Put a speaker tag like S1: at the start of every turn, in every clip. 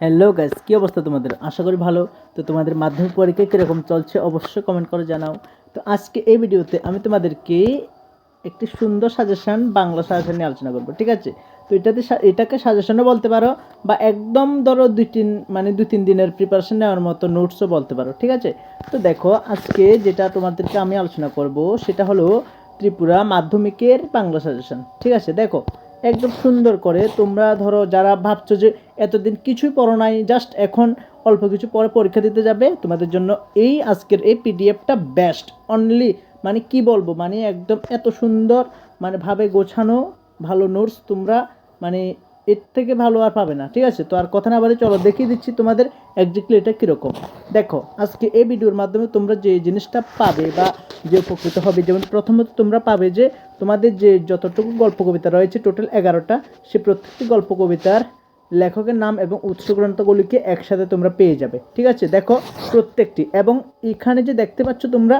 S1: Hello guys কী অবস্থা তোমাদের? আশা করি ভালো। তো তোমাদের মাধ্যমিক পরীক্ষা কীরকম চলছে অবশ্যই কমেন্ট করে জানাও। তো আজকে এই ভিডিওতে আমি তোমাদেরকে একটি সুন্দর সাজেশন বাংলা সাজেশন নিয়ে আলোচনা করব, ঠিক আছে? তো এটাতে এটাকে সাজেশনও বলতে পারো বা একদম ধরো দুই তিন মানে দুই তিন দিনের প্রিপারেশন নেওয়ার মতো নোটসও বলতে পারো, ঠিক আছে? তো দেখো, আজকে যেটা তোমাদেরকে আমি আলোচনা করব সেটা হলো ত্রিপুরা মাধ্যমিকের বাংলা সাজেশন ঠিক আছে? দেখো একদম সুন্দর করে। তোমরা ধরো যারা ভাবছ যে এতদিন কিছুই পড়ো নাই জাস্ট এখন অল্প কিছু পরে পরীক্ষা দিতে যাবে, তোমাদের জন্য এই আজকের এই পিডিএফটা বেস্ট অনলি মানে কি বলব মানে একদম এত সুন্দর মানে ভাবে গোছানো, ভালো নোটস তোমরা মানে এর থেকে ভালো আর পাবে না, ঠিক আছে? তো আর কথা না বলে চলো, দেখিয়ে দিচ্ছি তোমাদের একজাক্টলি এটা কীরকম। দেখো, আজকে এই ভিডিওর মাধ্যমে তোমরা যে জিনিসটা পাবে বা যে উপকৃত হবে, যেমন প্রথমত তোমরা পাবে যে তোমাদের যে যতটুকু গল্প কবিতা রয়েছে টোটাল এগারোটা, সে প্রত্যেকটি গল্প কবিতার লেখকের নাম এবং উৎস গ্রন্থগুলিকে একসাথে তোমরা পেয়ে যাবে, ঠিক আছে? দেখো, প্রত্যেকটি। এবং এখানে যে দেখতে পাচ্ছ তোমরা,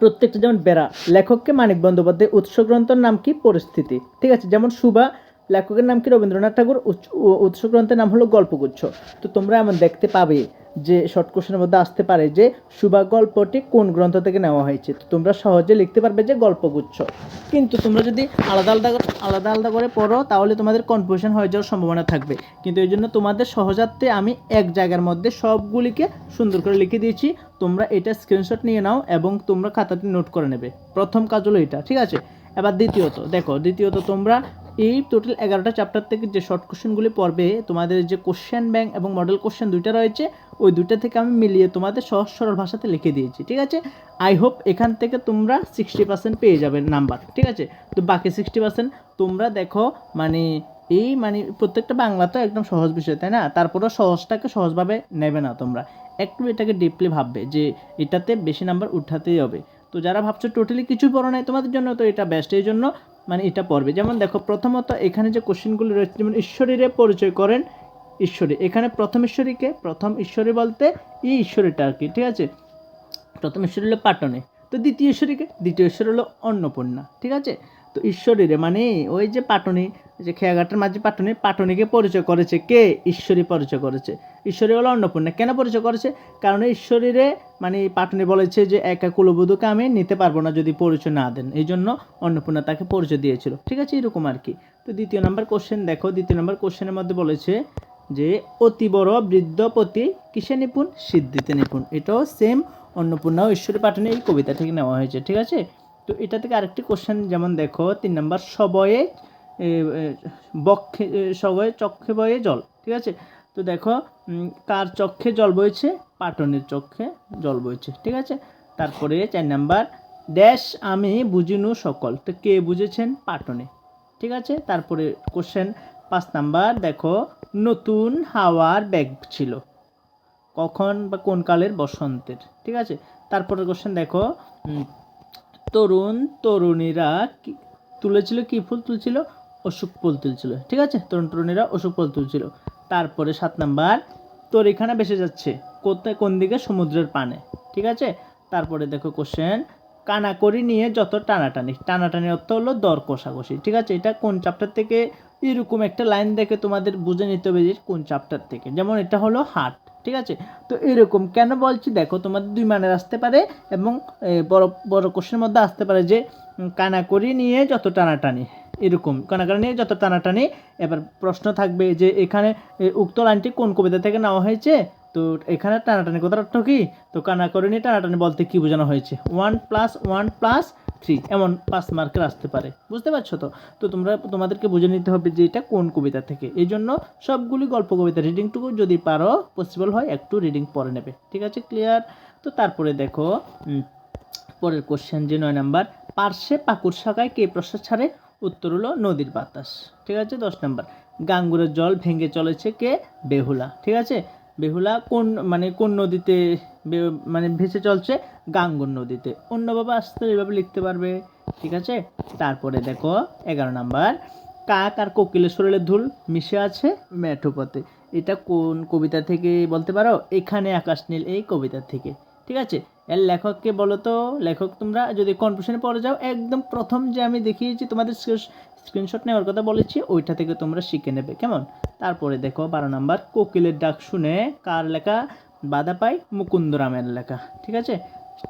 S1: প্রত্যেকটা যেমন বেড়া, লেখককে মানিক বন্দ্যোপাধ্যায় উৎস গ্রন্থের নাম কি? পরিস্থিতি, ঠিক আছে? যেমন সুবা লেখকের নাম কি রবীন্দ্রনাথ ঠাকুর? উৎস- গ্রন্থের নাম হলো গল্পগুচ্ছ। তো তোমরা এমন দেখতে পাবে যে, শর্ট কোশ্চেনের মধ্যে আসতে পারে যে সুবা গল্পটি কোন গ্রন্থ থেকে নেওয়া হয়েছে? তো তোমরা সহজে লিখতে পারবে যে গল্পগুচ্ছ। কিন্তু তোমরা যদি আলাদা আলাদা আলাদা আলাদা করে পড়ো, তাহলে তোমাদের কনফিউশন হয়ে যাওয়ার সম্ভাবনা থাকবে। কিন্তু এই জন্য তোমাদের সহজার্থে আমি এক জায়গার মধ্যে সবগুলিকে সুন্দর করে লিখে দিয়েছি। তোমরা এটা স্ক্রিনশট নিয়ে নাও এবং তোমরা খাতাটি নোট করে নেবে। প্রথম কাজ হলো এটা, ঠিক আছে? এবার দ্বিতীয়ত, দেখো, দ্বিতীয়ত তোমরা এই টোটাল এগারোটা চ্যাপ্টার থেকে যে শর্ট কোশ্চেনগুলি পড়বে, তোমাদের যে কোশ্চেন ব্যাংক এবং মডেল কোশ্চেন দুইটা রয়েছে, ওই দুইটা থেকে আমি মিলিয়ে তোমাদের সহজ সরল ভাষাতে লিখে দিয়েছি, ঠিক আছে? আই হোপ এখান থেকে তোমরা সিক্সটি পার্সেন্ট পেয়ে যাবে নাম্বার ঠিক আছে? তো বাকি সিক্সটি পার্সেন্ট তোমরা দেখো মানে এই মানে প্রত্যেকটা বাংলা তো একদম সহজ বিষয়, তাই না? তারপরেও সহজটাকে সহজভাবে নেবে না তোমরা। একটু এটাকে ডিপলি ভাববে যে এটাতে বেশি নাম্বার উঠাতেই হবে। তো যারা ভাবছ টোটালি কিছু পড়ো নাই তোমাদের জন্য, তো এটা বেস্ট এই জন্য মানে এটা পড়বে। যেমন দেখো, প্রথমত এখানে যে কোশ্চেনগুলো রয়েছে, যেমন ঈশ্বরীরে পরিচয় করেন ঈশ্বরী। এখানে প্রথম ঈশ্বরীকে, প্রথম ঈশ্বরী বলতে ই ঈশ্বরীটা আর কি, ঠিক আছে? প্রথম ঈশ্বরী হলো পাটনে, তো দ্বিতীয় ঈশ্বরীকে, দ্বিতীয় ঈশ্বর হলো অন্নপূর্ণা, ঠিক আছে? তো ঈশ্বরীরে মানে ওই যে পাটনি যে খেয়াঘাটের মাঝে পাটনি, পাটনিকে পরিচয় করেছে কে? ঈশ্বরী পরিচয় করেছে। ঈশ্বরী হলো অন্নপূর্ণা। কেন পরিচয় করেছে? কারণ ঈশ্বরীরে মানে পাটনি বলেছে যে একা কুলবধূকে আমি নিতে পারব না যদি পরিচয় না দেন। এই জন্য অন্নপূর্ণা তাকে পরিচয় দিয়েছিল। ঠিক আছে, এরকম আর কি। তো দ্বিতীয় নাম্বার কোশ্চেন দেখো, দ্বিতীয় নাম্বার কোশ্চেনের মধ্যে বলেছে যে অতি বড় বৃদ্ধপতি কিসে নিপুণ? সিদ্ধিতে নিপুণ। এটাও সেম অন্নপূর্ণা ঈশ্বরী পাটনে এই কবিতা থেকে নেওয়া হয়েছে। ঠিক আছে? তো এটা থেকে আরেকটি কোশ্চেন যেমন দেখো, তিন নম্বর, সবয়ে বক্ষে এ, সবয়ে চক্ষে বয়ে জল ঠিক আছে? তো দেখো কার চক্ষে জল বইছে? পাটনের চক্ষে জল বইছে ঠিক আছে? তারপরে চার নাম্বার ড্যাশ আমি বুঝিনু সকল। তো কে বুঝেছেন? পাটনে ঠিক আছে? তারপরে কোশ্চেন পাঁচ নাম্বার দেখো নতুন হাওয়ার ব্যাগ ছিল। কখন বা কোন কালের? বসন্তের ঠিক আছে? তারপরে কোশ্চেন দেখো তরুণ তরুণীরা তুলেছিল কি ফুল তুলছিল? অশোক ফুল তুলছিল, ঠিক আছে? তরুণ তরুণীরা অশোক ফুল তুলছিল। তারপরে সাত নাম্বার, তোর এখানে বেসে যাচ্ছে, কোথায়, কোন দিকে? সমুদ্রের পানে, ঠিক আছে? তারপরে দেখো কোশ্চেন কানাকড়ি নিয়ে যত টানাটানি টানাটানি অর্থ হলো দর কষাকষি, ঠিক আছে? এটা কোন চ্যাপ্টার থেকে? এরকম একটা লাইন দেখে তোমাদের বুঝে নিতে হবে যে কোন চ্যাপ্টার থেকে। যেমন এটা হলো হাট, ঠিক আছে? তো এরকম কেন বলছি? দেখো, তোমাদের দুই মানের আসতে পারে এবং বড় বড় কোশ্চেনের মধ্যে আসতে পারে যে কানাকড়ি নিয়ে যত টানাটানি এরকম। কানাকড়ি নিয়ে যত টানাটানি, এবার প্রশ্ন থাকবে যে এখানে উক্ত লাইনটি কোন কবিতা থেকে নেওয়া হয়েছে? তো এখানে টানাটানি অর্থ কি? তো কানাকড়ি নিয়ে টানাটানি বলতে কি বোঝানো হয়েছে? One plus one plus three, এমন পাঁচ মার্কের আসতে পারে। বুঝতে পারছ তো? তো তোমরা, তোমাদেরকে বুঝে নিতে হবে যে এটা কোন কবিতা থেকে। এই জন্য সবগুলি গল্প কবিতা রিডিংটুকু যদি পারো পসিবল হয়, একটু রিডিং পরে নেবে। ঠিক আছে ক্লিয়ার তো তারপরে দেখো পরের কোশ্চেন যে নয় নাম্বার পার্শ্বে পাকুর শাখায় কে প্রশ্ন ছাড়ে? উত্তর হলো নদীর বাতাস, ঠিক আছে? দশ নম্বর। গাঙ্গুরের জল ভেঙে চলেছে কে? বেহুলা, ঠিক আছে? বেহুলা কোন মানে কোন নদীতে মানে ভেসে চলছে? গাঙ্গুর নদীতে। অন্যভাবে আসতে এইভাবে লিখতে পারবে, ঠিক আছে? তারপরে দেখো, এগারো নাম্বার। কাক আর কোকিলের শরীরে ধুল মিশে আছে মেঠোপথে। এটা কোন কবিতা থেকে বলতে পারো? এখানে আকাশ নীল এই কবিতা থেকে, ঠিক আছে? এর লেখককে বলো তো, লেখক তোমরা, যদি কনফিউশনে পড়ে যাও, একদম প্রথম যে আমি দেখিয়েছি, তোমাদের স্ক্রিনশট নেওয়ার কথা বলেছি, ওইটা থেকে তোমরা শিখে নেবে, কেমন? তারপরে দেখো, বারো নাম্বার, কোকিলের ডাক শুনে কার লেখা? বাধা পাই মুকুন্দরামের লেখা, ঠিক আছে?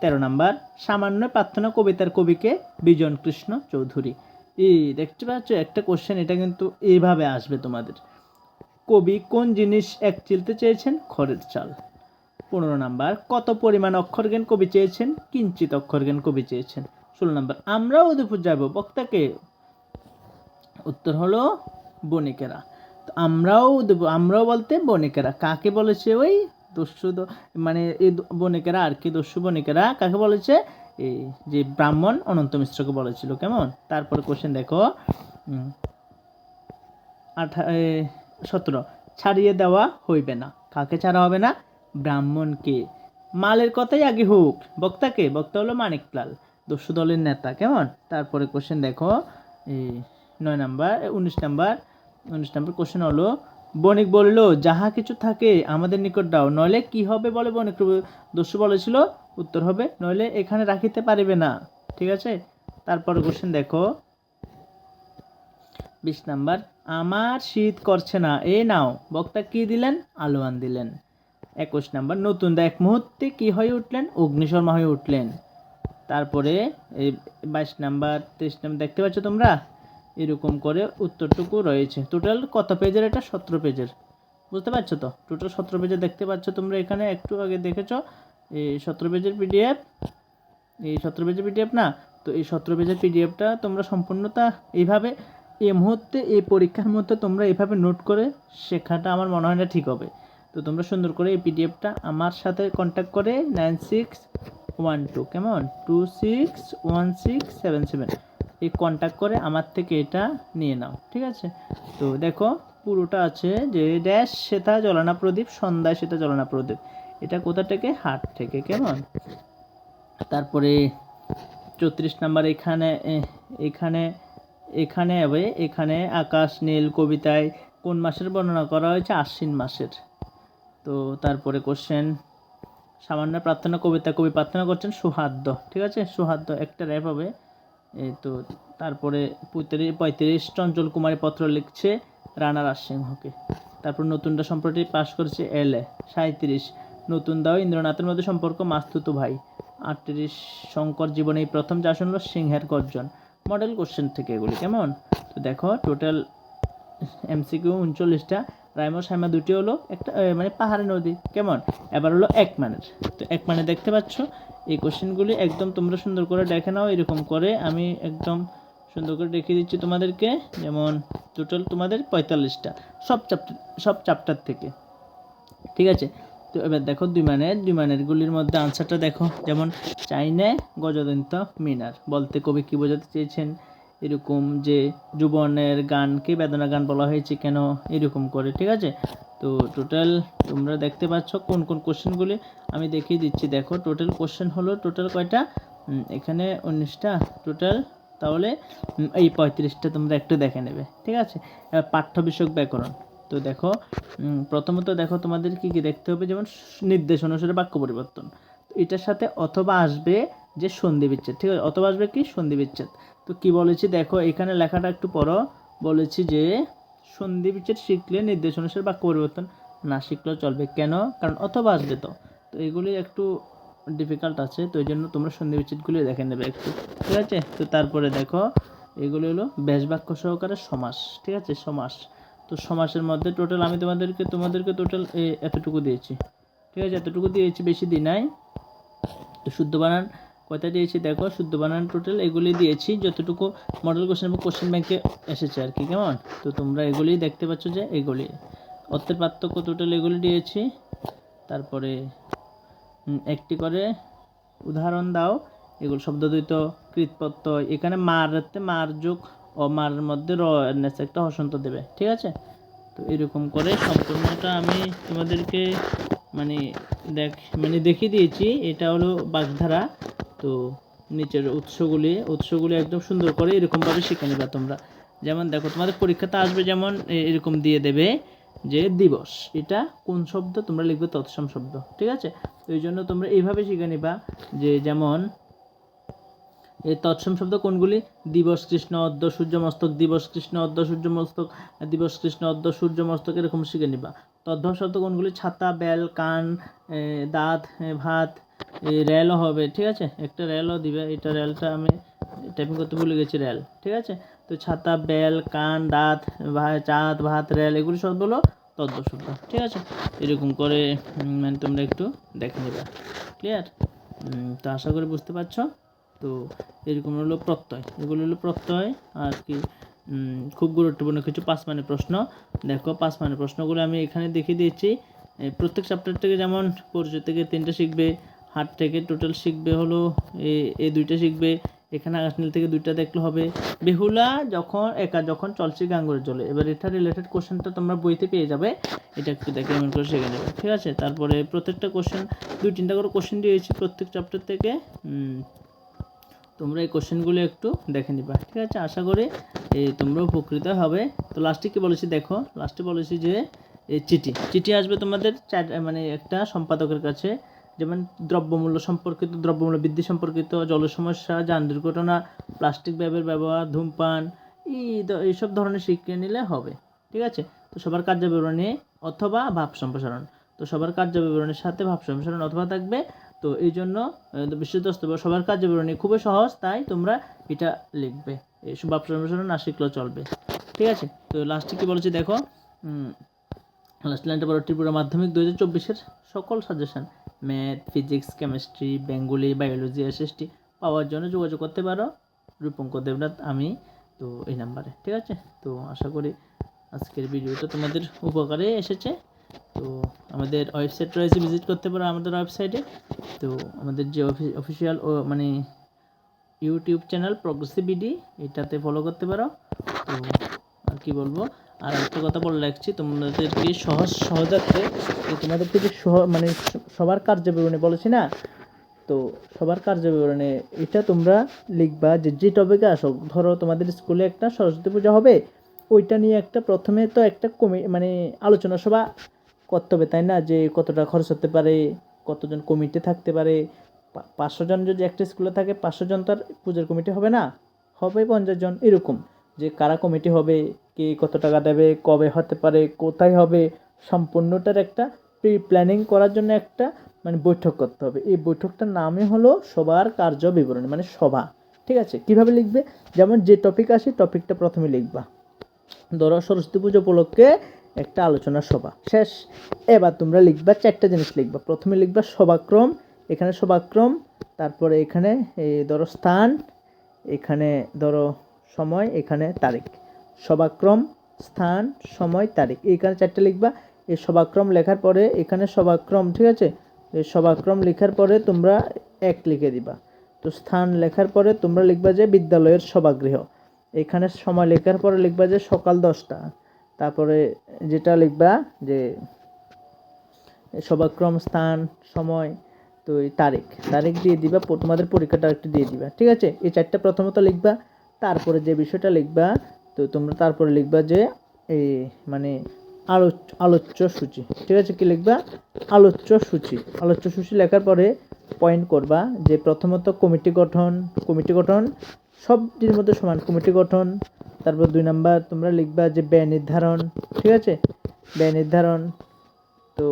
S1: তেরো নাম্বার, সামান্য প্রার্থনা কবিতার কবিকে বিজন কৃষ্ণ চৌধুরী। এই দেখতে পাচ্ছ, একটা কোশ্চেন এটা কিন্তু এইভাবে আসবে তোমাদের। কবি কোন জিনিস এক চিলতে চেয়েছেন? খড়ের চাল। পনেরো নাম্বার, কত পরিমাণ অক্ষর জ্ঞান কবি চেয়েছেন? কিঞ্চিত অক্ষর জ্ঞান কবি চেয়েছেন। ষোলো নাম্বার আমরাও উদয়পুর যাব বক্তাকে উত্তর হলো বণিকেরা। তো আমরাও দেব- আমরাও বলতে বণিকেরা। কাকে বলেছে ওই দস্যু মানে এই বণিকেরা আর কি দস্যু বণিকেরা, কাকে বলেছে? এই যে ব্রাহ্মণ অনন্ত মিশ্রকে বলেছিল, কেমন? তারপর কোশ্চেন দেখো আঠা সতেরো, ছাড়িয়ে দেওয়া হইবে না। কাকে ছাড়া হবে না? ব্রাহ্মণকে। মালের কথাই আগে হোক। বক্তাকে, বক্তা হলো মানিকলাল, দস্যু দলের নেতা, কেমন? তারপরে কোশ্চেন দেখো এই নয় নাম্বার উনিশ নাম্বার উনিশ নাম্বার কোশ্চেন হলো, বণিক বলল, যাহা কিছু থাকে আমাদের নিকট দাও, নইলে কি হবে বলে বণিক দস্যু বলেছিল? উত্তর হবে, নইলে এখানে রাখিতে পারিবে না। ঠিক আছে? তারপরে কোশ্চেন দেখো, বিশ নাম্বার, আমার শীত করছে না, এ নাও। বক্তা কি দিলেন? আলোয়ান দিলেন। একুশ নাম্বার, নতুন দা এক মুহূর্তে কি হয়ে উঠলেন? অগ্নিশর্মা হয়ে উঠলেন। তারপরে এই বাইশ নাম্বার, তেইশ নাম্বার দেখতে পাচ্ছ তোমরা? এরকম করে উত্তরটুকু রয়েছে। টোটাল কত পেজের এটা? সতেরো পেজের বুঝতে পারছ তো? টোটাল সতেরো পেজের দেখতে পাচ্ছ তোমরা এখানে? একটু আগে দেখেছ? এই সতেরো পেজের পিডিএফ এই সতেরো পেজের পিডিএফ না? তো এই সতেরো পেজের পিডিএফটা তোমরা সম্পূর্ণতা এইভাবে এই মুহূর্তে, এই পরীক্ষার মধ্যে তোমরা এভাবে নোট করে শেখাটা আমার মনে হয় না ঠিক হবে। তো তোমরা সুন্দর করে এই পিডিএফটা আমার সাথে কন্ট্যাক্ট করে নাইন সিক্স ওয়ান টু কেমন? Two six one six seven seven এই কন্ট্যাক্ট করে আমার থেকে এটা নিয়ে নাও, ঠিক আছে? তো দেখো, পুরোটা আছে যে ড্যাশ সেতা জ্বলানা প্রদীপ, সন্ধ্যায় সেতা জ্বলানা প্রদীপ। এটা কোথা থেকে? হাট থেকে, কেমন? তারপরে চৌত্রিশ নাম্বার এখানে এখানে এখানে এখানে আকাশ, নীল, কবিতায় কোন মাসের বর্ণনা করা হয়েছে? আশ্বিন মাসের। তো তারপরে কোশ্চেন সামান্য প্রার্থনা কবিতা, কবি প্রার্থনা করছেন সুহাদ্য, ঠিক আছে? সুহাদ্য একটা র্যাপ হবে। এই তো তারপরে পঁয়ত্রিশ পঁয়ত্রিশ চঞ্চল কুমারী পত্র লিখছে রানা রাজসিংহকে। তারপর নতুনটা সম্প্রতি পাশ করেছে এলে সাঁত্রিশ নতুন দাও ইন্দ্রনাথের মধ্যে সম্পর্ক, মাস্তুতো ভাই। আটত্রিশ, শঙ্কর জীবনে এই প্রথম যা শুনলো, সিংহের গর্জন। মডেল কোশ্চেন থেকে এগুলি, কেমন? তো দেখো টোটাল এমসিকিউ উনচল্লিশটা। রাইমো সাইমা দুটি হলো একটা মানে পাহাড়ি নদী, কেমন? এবার হলো এক মানের তো এক মানে দেখতে পাচ্ছ, এই কোশ্চেনগুলি একদম তোমরা সুন্দর করে দেখে নাও, এরকম করে আমি একদম সুন্দর করে দেখিয়ে দিচ্ছি তোমাদেরকে। যেমন টোটাল তোমাদের পঁয়তাল্লিশটা, সব চ্যাপ্টার সব চ্যাপ্টার থেকে। ঠিক আছে? তো এবার দেখো দুই মানের, দুই মানেরগুলির মধ্যে আনসারটা দেখো। যেমন, চাইনে গজদন্ত মিনার, বলতে কবি কি বোঝাতে চেয়েছেন? এরকম যে যুবনের গানকে বেদনা গান বলা হয়েছে কেন এরকম করে, ঠিক আছে? তো টোটাল তোমরা দেখতে পাচ্ছ কোন কোন কোশ্চেনগুলি আমি দেখিয়ে দিচ্ছি। দেখো টোটাল কোশ্চেন হলো টোটাল কয়টা? এখানে উনিশটা। টোটাল তাহলে এই পঁয়ত্রিশটা তোমরা একটু দেখে নেবে, ঠিক আছে? পাঠ্য বিষয়ক ব্যাকরণ। তো দেখো প্রথমত দেখো তোমাদের কি কি দেখতে হবে? যেমন নির্দেশ অনুসারে বাক্য পরিবর্তন। এটার সাথে অথবা আসবে যে সন্ধি বিচ্ছেদ, ঠিক আছে? অথবা আসবে কি? সন্ধি বিচ্ছেদ। তো কি বলেছি? দেখো, এখানে লেখাটা একটু পড়ো। বলেছি যে সন্ধি শিখলে নির্দেশ অনুসারে বাক্য পরিবর্তন না শিখলেও চলবে। কেন? কারণ অথবা আসবে তো। তো এগুলি একটু ডিফিকাল্ট আছে, তো এই জন্য তোমরা সন্ধি বিচ্ছেদগুলি দেখে নেবে একটু। ঠিক আছে? তো তারপরে দেখো, এগুলি হলো ব্যাস বাক্য সহকারে সমাস। ঠিক আছে? সমাস। তো সমাসের মধ্যে টোটাল আমি তোমাদেরকে তোমাদেরকে টোটাল এতটুকু দিয়েছি। ঠিক আছে? এতটুকু দিয়েছি, বেশি দিই নাই। তো শুদ্ধ বানান। কয়টা দিয়েছি? দেখো, শুদ্ধ বানান টোটাল এগুলি দিয়েছি। যতটুকু মডেল কোশ্চেন এবং কোশ্চেন ব্যাংকে এসেছে আর কি, কেমন? তো তোমরা এগুলি দেখতে পাচ্ছ যে এগুলি। অর্থের পার্থক্য টোটাল এগুলি দিয়েছি। তারপরে একটি করে উদাহরণ দাও। এগুলো শব্দদ্বৈত কৃতপ্রত্যয় এখানে মারতে মার যোগ ও মার মধ্যে র নেস একটা হসন্ত দেবে, ঠিক আছে? তো এরকম করে সম্পূর্ণটা আমি তোমাদেরকে মানে দেখ মানে দেখিয়ে দিয়েছি। এটা হলো বাগধারা। তো নিচের উৎসগুলি উৎসগুলি একদম সুন্দর করে এরকমভাবে শিখে নেবে তোমরা। যেমন দেখো, তোমাদের পরীক্ষাতে আসবে যেমন এরকম দিয়ে দেবে যে দিবস। এটা কোন শব্দ? তোমরা লিখবে তৎসম শব্দ, ঠিক আছে? এই জন্য তোমরা এইভাবে শিখে নিবা যে যেমন এই তৎসম শব্দ কোনগুলি? দিবস কৃষ্ণ অদ্য সূর্যমস্তক দিবস কৃষ্ণ অদ্য সূর্যমস্তক দিবস কৃষ্ণ অদ্য সূর্যমস্তক এরকম শিখে নিবা। তদ্ভব শব্দ কোনগুলি? ছাতা বেল কান দাঁত ভাত এই রেলও হবে, ঠিক আছে? একটা রেলও দিবে, এটা রেলটা আমি টাইপিং করতে ভুলে গেছি রেল ঠিক আছে? তো ছাতা বেল কান, দাঁত চাঁদ, ভাত রেল এগুলো সব হলো তদ্ভ শব্দ ঠিক আছে? এরকম করে মানে তোমরা একটু দেখে নেবে ক্লিয়ার তো আশা করি বুঝতে পারছ? তো এরকম হলো প্রত্যয়, এগুলো হলো প্রত্যয়, আর কি খুব গুরুত্বপূর্ণ কিছু পাঁচ মানে প্রশ্ন। দেখো পাঁচ মানে প্রশ্নগুলো আমি এখানে দেখিয়ে দিয়েছি। প্রত্যেক চ্যাপ্টার থেকে যেমন পরিচয় থেকে তিনটা শিখবে হাট থেকে টোটাল শিখবে হলো এই দুইটা শিখবে, এখানে আকাশনীল থেকে দুইটা দেখলে হবে। বেহুলা যখন, একা যখন চলছে গাঙ্গুরের জলে, এবার এটা রিলেটেড কোশ্চেনটা তোমরা বইতে পেয়ে যাবে। এটা একটু দেখে এমন করে শিখে নেবে, ঠিক আছে? তারপরে প্রত্যেকটা কোশ্চেন দুই তিনটা করে কোশ্চেন দিয়েছি প্রত্যেক চ্যাপ্টার থেকে। তোমরা এই কোশ্চেনগুলো একটু দেখে নিবা, ঠিক আছে? আশা করি এই তোমরা উপকৃত হবে। তো লাস্টে কি বলেছি দেখো লাস্টে বলেছি যে এই চিঠি। চিঠি আসবে তোমাদের চার মানে একটা সম্পাদকের কাছে। যেমন দ্রব্যমূল্য সম্পর্কিত, দ্রব্যমূল্য বৃদ্ধি সম্পর্কিত জল সমস্যা যান দুর্ঘটনা প্লাস্টিক ব্যাগের ব্যবহার, ধূমপান এইসব ধরনের শিক্ষা নিলে হবে, ঠিক আছে? তো সবার কার্য বিবরণী অথবা ভাব সম্প্রসারণ। তো সবার কার্য বিবরণীর সাথে ভাব সম্প্রসারণ অথবা থাকবে, তো এই জন্য বিশুদ্ধ সবার কার্য বিবরণী খুবই সহজ, তাই তোমরা এটা লিখবে। এই ভাব সম্প্রসারণ না শিখলেও চলবে, ঠিক আছে? তো লাস্টে কি বলেছি দেখো? লাস্ট লাইনটা বলো ত্রিপুরা মাধ্যমিক দু হাজার চব্বিশের সকল suggestion math, physics, chemistry, Bengali, biology SST পাওয়ার জন্য যোগাযোগ করতে পারো। রূপঙ্কর দেবনাথ, আমি, তো এই নাম্বারে, ঠিক আছে? তো আশা করি আজকের ভিডিওটা তোমাদের উপকারে এসেছে। তো আমাদের ওয়েবসাইট রয়েছে, ভিজিট করতে পারো আমাদের ওয়েবসাইটে। তো আমাদের যে অফিসিয়াল ও মানে ইউটিউব চ্যানেল প্রগ্রেসিভ বিডি এটাতে ফলো করতে পারো। তো আর কি বলব? আর একটা কথা বলে রাখছি, তোমাদেরকে সহজ সহজার্থে তোমাদেরকে যে সহ মানে সবার কার্য বিবরণী বলেছি না? তো সবার কার্য বিবরণে এটা তোমরা লিখবা যে যে টপিকে আসো, ধরো তোমাদের স্কুলে একটা সরস্বতী পূজা হবে, ওইটা নিয়ে একটা প্রথমে তো একটা কমি মানে আলোচনা সভা করতে হবে, তাই না? যে কতটা খরচ হতে পারে, কতজন কমিটি থাকতে পারে পাঁচশো জন যদি একটা স্কুলে থাকে, পাঁচশো জন তার পূজার কমিটি হবে না? হবে পঞ্চাশ জন, এরকম। যে কারা কমিটি হবে কে কত টাকা দেবে, কবে হতে পারে, কোথায় হবে, সম্পূর্ণটার একটা প্রি প্ল্যানিং করার জন্য একটা মানে বৈঠক করতে হবে। এই বৈঠকটার নামই হলো সবার কার্য বিবরণী মানে সভা। ঠিক আছে? কীভাবে লিখবে? যেমন যে টপিক আসে টপিকটা প্রথমে লিখবা। ধরো সরস্বতী পুজো উপলক্ষে একটা আলোচনা সভা। শেষ। এবার তোমরা লিখবা চারটা জিনিস লিখবা। প্রথমে লিখবা সভাক্রম, এখানে সভাক্রম, তারপরে এখানে এই ধরো স্থান, এখানে ধরো সময়, এখানে তারিখ। সভাক্রম, স্থান, সময়, তারিখ। এইখানে চারটে লিখবা। এই সভাক্রম লেখার পরে এখানে সভাক্রম, ঠিক আছে? এই সভাক্রম লেখার পরে তোমরা এক লিখে দিবা। তো স্থান লেখার পরে তোমরা লিখবা যে বিদ্যালয়ের সভাগৃহ। এখানে সময় লেখার পরে লিখবা যে সকাল দশটা। তারপরে যেটা লিখবা যে সভাক্রম, স্থান, সময়, তো এই তারিখ। তারিখ দিয়ে দিবা, তোমাদের পরীক্ষাটা একটু দিয়ে দিবা, ঠিক আছে? এই চারটা প্রথমত লিখবা। তারপরে যে বিষয়টা লিখবা তো তোমরা তারপরে লিখবা যে এই মানে আলোচ্য আলোচ্য সূচি। ঠিক আছে, কি লিখবা? আলোচ্য সূচি। আলোচ্য সূচি লেখার পরে পয়েন্ট করবা যে প্রথমত কমিটি গঠন কমিটি গঠন, সবটির মধ্যে সমান কমিটি গঠন। তারপর দুই নাম্বার তোমরা লিখবা যে ব্যয় নির্ধারণ, ঠিক আছে? ব্যয় নির্ধারণ। তো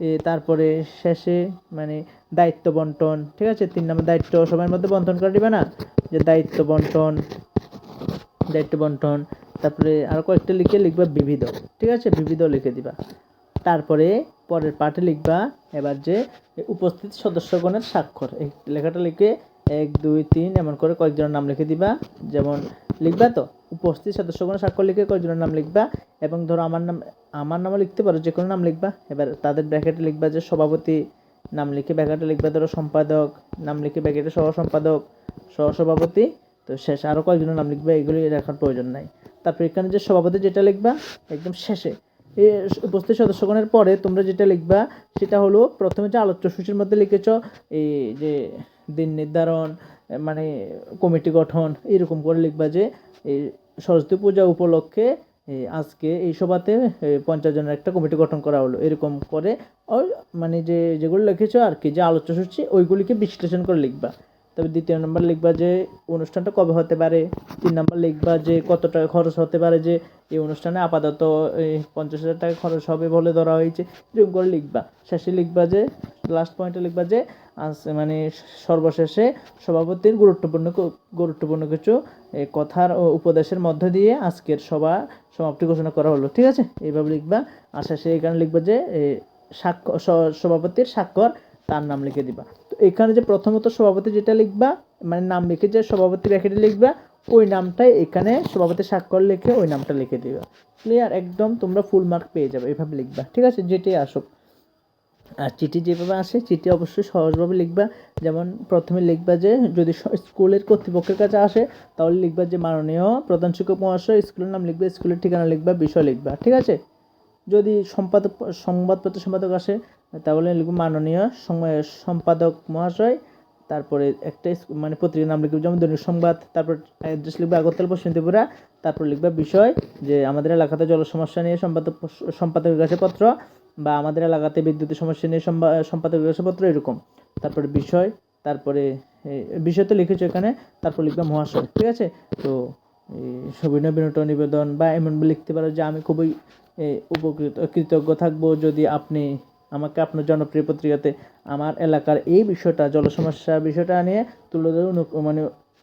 S1: এ, তারপরে শেষে মানে দায়িত্ব বন্টন, ঠিক আছে? তিন নম্বর দায়িত্ব সবার মধ্যে বন্টন করে দিবে না? যে দায়িত্ব বন্টন দায়িত্ব বন্টন তারপরে আরও কয়েকটা লিখে লিখবা বিবিধ, ঠিক আছে? বিবিধ লিখে দিবা। তারপরে পরের পাঠে লিখবা এবার যে উপস্থিত সদস্যগণের স্বাক্ষর। এই লেখাটা লিখে এক, দুই, তিন এমন করে কয়েকজনের নাম লিখে দিবা। যেমন লিখবা তো, উপস্থিত সদস্যগণের স্বাক্ষর লিখে কয়েকজনের নাম লিখবা এবং ধরো আমার নাম, আমার নামও লিখতে পারো যে কোনো নাম লিখবা। এবার তাদের ব্র্যাকেটে লিখবা যে সভাপতি নাম লিখে ব্র্যাকেটে লিখবা, ধরো সম্পাদক নাম লিখে ব্র্যাকেটে সহ সম্পাদক সহ সভাপতি তো শেষ আরও কয়েকজনের নাম লিখবে, এগুলি লেখার প্রয়োজন নাই। তারপর এখানে যে সভাপতি যেটা লিখবা, একদম শেষে এই উপস্থিত সদস্যগণের পরে তোমরা যেটা লিখবা, সেটা হলো প্রথমে যে আলোচ্য সূচির মধ্যে লিখেছ এই যে দিন নির্ধারণ মানে কমিটি গঠন, এরকম করে লিখবা যে এই সরস্বতী পূজা উপলক্ষে আজকে এই সভাতে পঞ্চাশ জনের একটা কমিটি গঠন করা হলো, এরকম করে মানে যে, যেগুলো লিখেছো আর কি, যে আলোচ্য সূচি, ওইগুলিকে বিশ্লেষণ করে লিখবা। তবে দ্বিতীয় নম্বর লিখবা যে অনুষ্ঠানটা কবে হতে পারে। তিন নম্বর লিখবা যে কত টাকা খরচ হতে পারে যে এই অনুষ্ঠানে আপাতত পঞ্চাশ হাজার টাকা খরচ হবে বলে ধরা হয়েছে। এরকম করে লিখবা। শেষে লিখবা যে লাস্ট পয়েন্টে লিখবা যে মানে সর্বশেষে সভাপতির গুরুত্বপূর্ণ গুরুত্বপূর্ণ কিছু কথার ও উপদেশের মধ্য দিয়ে আজকের সভা সমাপ্তি ঘোষণা করা হলো। ঠিক আছে? এইভাবে লিখবা। আর শেষে এখানে লিখবা যে স্বাক্ষর সভাপতির স্বাক্ষর তার নাম লিখে দিবা। তো এখানে যে প্রথমত সভাপতি যেটা লিখবা মানে নাম লিখে যে সভাপতি ব্র্যাকেটে লিখবা, ওই নামটাই এখানে সভাপতি স্বাক্ষর লিখে ওই নামটা লিখে দিবা। ক্লিয়ার একদম তোমরা ফুল মার্ক পেয়ে যাবে, এভাবে লিখবা। ঠিক আছে? যেটাই আসুক। আর চিঠি যেভাবে আসে, চিঠি অবশ্যই সহজভাবে লিখবা। যেমন প্রথমে লিখবা যে, যদি স্কুলের কর্তৃপক্ষের কাছে আসে, তাহলে লিখবা যে, মাননীয় প্রধান শিক্ষক মহাশয়, স্কুলের নাম লিখবে, স্কুলের ঠিকানা লিখবা, বিষয় লিখবা। ঠিক আছে? যদি সম্পাদক সংবাদপত্র সম্পাদক আসে, তাহলে লিখব মাননীয় সম্পাদক মহাশয়, তারপরে একটা মানে পত্রিকার নাম লিখবে, যেমন দৈনিক সংবাদ, তারপর অ্যাড্রেস লিখবে আগরতলা পশ্চিম ত্রিপুরা তারপর লিখবে বিষয় যে আমাদের এলাকাতে জল সমস্যা নিয়ে সম্পাদক সম্পাদকের কাছে পত্র বা আমাদের এলাকাতে বিদ্যুতের সমস্যা নিয়ে সম্পাদকের কাছে পত্র এরকম। তারপরে বিষয় তারপরে বিষয় তো লিখেছো এখানে, তারপর লিখবে মহাশয়, ঠিক আছে? তো সবিনয় বিনোদ নিবেদন বা এমন লিখতে পারো যে আমি খুবই উপকৃত, কৃতজ্ঞ থাকব যদি আপনি আমাকে আপনার জনপ্রিয় পত্রিকাতে আমার এলাকার এই বিষয়টা জল সমস্যার বিষয়টা নিয়ে তুলে ধরে মানে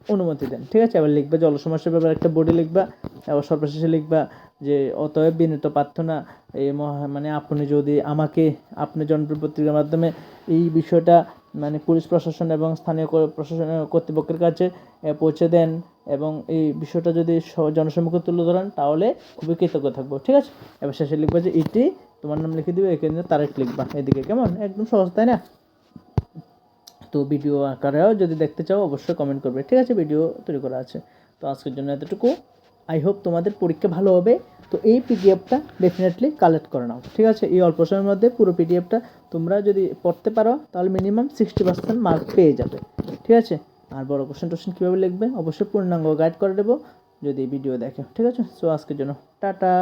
S1: অনুমতি দেন। ঠিক আছে? আবার লিখবে জল সমস্যার ব্যাপারে একটা বডি লিখবা, আবার সর্বশেষে লিখবা যে, অতএব বিনীত প্রার্থনা এই মহা মানে আপনি যদি আমাকে আপনি জনপ্রিয় পত্রিকার মাধ্যমে এই বিষয়টা মানে পুলিশ প্রশাসন এবং স্থানীয় প্রশাসন কর্তৃপক্ষের কাছে পৌঁছে দেন এবং এই বিষয়টা যদি জনসম্মুখে তুলে ধরেন, তাহলে খুবই কৃতজ্ঞ থাকব, ঠিক আছে? এবার শেষে লিখবা যে এটি তোমার নাম লিখে দিবে এখানে তারিখ লিখবা। এদিকে কেমন? একদম সহজ, তাই না? তো ভিডিও আকারেও যদি দেখতে চাও, অবশ্যই কমেন্ট করবে, ঠিক আছে? ভিডিও তৈরি করা আছে। তো আজকের জন্য এতটুকু। আই হোপ তোমাদের পরীক্ষা ভালো হবে। তো এই পিডিএফটা ডেফিনেটলি কালেক্ট করে নাও, ঠিক আছে? এই অল্প সময়ের মধ্যে পুরো পিডিএফটা তোমরা যদি পড়তে পারো, তাহলে মিনিমাম সিক্সটি পার্সেন্ট মার্ক পেয়ে যাবে, ঠিক আছে? আর বড় কোশ্চেন টোশ্চেন কীভাবে লিখবে? অবশ্যই পূর্ণাঙ্গ গাইড করে দেবো, যদি ভিডিও দেখে, ঠিক আছে? সো আজকের জন্য টাটা!